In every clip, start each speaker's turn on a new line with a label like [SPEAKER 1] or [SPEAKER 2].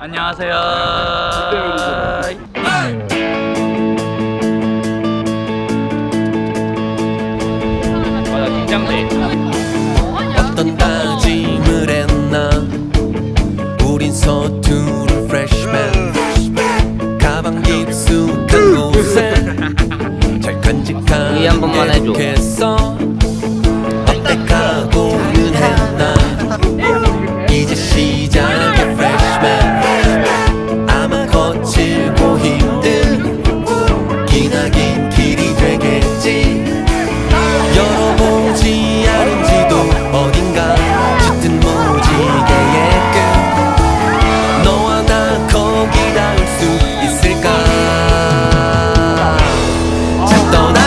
[SPEAKER 1] 안녕하세요.
[SPEAKER 2] 네, 네, 네. don't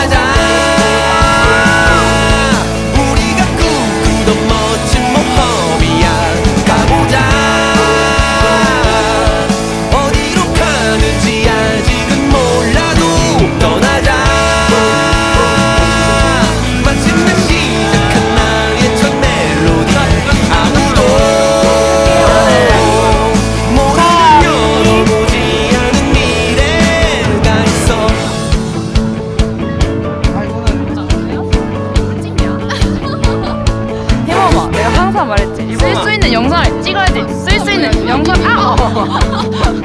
[SPEAKER 2] 영상을 찍어야지 쓸 수 있는 영상 아!